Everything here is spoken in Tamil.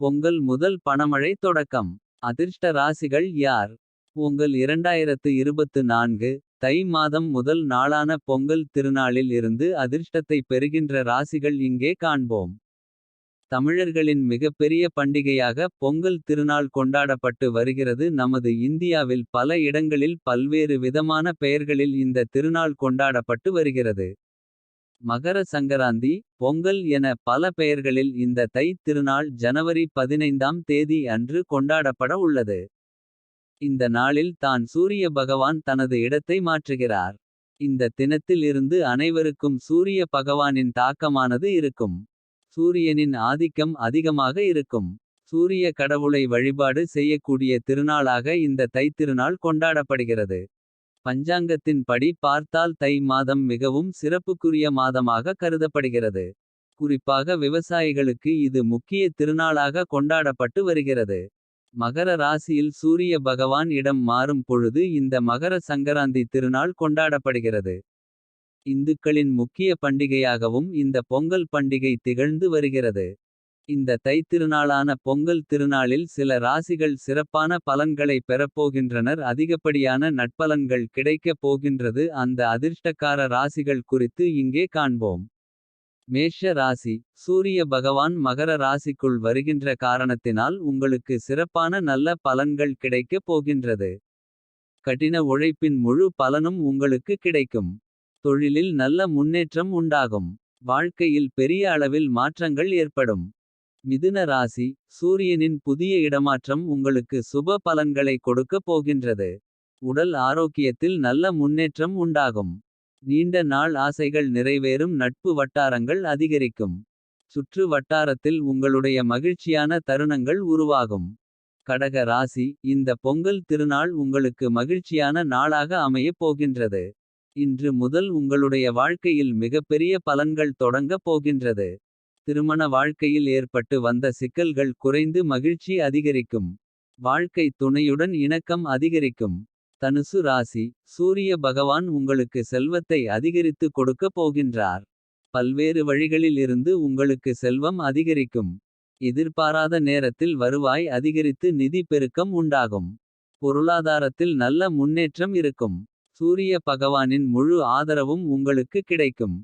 உங்கள் முதல் பணமழை தொடக்கம். அதிர்ஷ்ட ராசிகள் யார் உங்கள் 2024 தை மாதம் முதல் நாளான பொங்கல் திருநாளில் இருந்து அதிர்ஷ்டத்தை பெறுகின்ற ராசிகள் இங்கே காண்போம். தமிழர்களின் மிகப்பெரிய பண்டிகையாக பொங்கல் திருநாள் கொண்டாடப்பட்டு வருகிறது. நமது இந்தியாவில் பல இடங்களில் பல்வேறு விதமான பெயர்களில் இந்த திருநாள் கொண்டாடப்பட்டு வருகிறது. மகர சங்கராந்தி பொங்கல் என பல பெயர்களில் இந்த தைத் திருநாள் ஜனவரி 15ஆம் தேதி அன்று கொண்டாடப்பட உள்ளது. இந்த நாளில் தான் சூரிய பகவான் தனது இடத்தை மாற்றுகிறார். இந்த தினத்தில் இருந்து அனைவருக்கும் சூரிய பகவானின் தாக்கமானது இருக்கும். சூரியனின் ஆதிக்கம் அதிகமாக இருக்கும். சூரிய கடவுளை வழிபாடு செய்யக்கூடிய திருநாளாக இந்த தைத்திருநாள் கொண்டாடப்படுகிறது. பஞ்சாங்கத்தின் படி பார்த்தால் தை மாதம் மிகவும் சிறப்புக்குரிய மாதமாக கருதப்படுகிறது. குறிப்பாக விவசாயிகளுக்கு இது முக்கிய திருநாளாக கொண்டாடப்பட்டு வருகிறது. மகர ராசியில் சூரிய பகவான் இடம் மாறும் பொழுது இந்த மகர சங்கராந்தி திருநாள் கொண்டாடப்படுகிறது. இந்துக்களின் முக்கிய பண்டிகையாகவும் இந்த பொங்கல் பண்டிகை திகழ்ந்து வருகிறது. இந்த தைத்திருநாளான பொங்கல் திருநாளில் சில ராசிகள் சிறப்பான பலன்களை பெறப்போகின்றனர். அதிகப்படியான நட்பலன்கள் கிடைக்கப் போகின்றது அந்த அதிர்ஷ்டக்கார ராசிகள் குறித்து இங்கே காண்போம். மேஷ ராசி சூரிய பகவான் மகர ராசிக்குள் வருகின்ற காரணத்தினால் உங்களுக்கு சிறப்பான நல்ல பலன்கள் கிடைக்கப் போகின்றது. கடின உழைப்பின் முழு பலனும் உங்களுக்கு கிடைக்கும். தொழிலில் நல்ல முன்னேற்றம் உண்டாகும். வாழ்க்கையில் பெரிய அளவில் மாற்றங்கள் ஏற்படும். மிதுன ராசி சூரியனின் புதிய இடமாற்றம் உங்களுக்கு சுப பலன்களை கொடுக்கப் போகின்றது. உடல் ஆரோக்கியத்தில் நல்ல முன்னேற்றம் உண்டாகும். நீண்ட நாள் ஆசைகள் நிறைவேறும் நட்பு வட்டாரங்கள் அதிகரிக்கும். சுற்று வட்டாரத்தில் உங்களுடைய மகிழ்ச்சியான தருணங்கள் உருவாகும். கடக ராசி இந்த பொங்கல் திருநாள் உங்களுக்கு மகிழ்ச்சியான நாளாக அமையப் போகின்றது. இன்று முதல் உங்களுடைய வாழ்க்கையில் மிகப்பெரிய பலன்கள் தொடங்கப் போகின்றது. திருமண வாழ்க்கையில் ஏற்பட்டு வந்த சிக்கல்கள் குறைந்து மகிழ்ச்சி அதிகரிக்கும். வாழ்க்கை துணையுடன் இணக்கம் அதிகரிக்கும். தனுசு ராசி சூரிய பகவான் உங்களுக்கு செல்வத்தை அதிகரித்து கொடுக்கப் போகின்றார். பல்வேறு வழிகளில் இருந்து உங்களுக்கு செல்வம் அதிகரிக்கும். எதிர்பாராத நேரத்தில் வருவாய் அதிகரித்து நிதி பெருக்கம் உண்டாகும். பொருளாதாரத்தில் நல்ல முன்னேற்றம் இருக்கும். சூரிய பகவானின் முழு ஆதரவும் உங்களுக்கு கிடைக்கும்.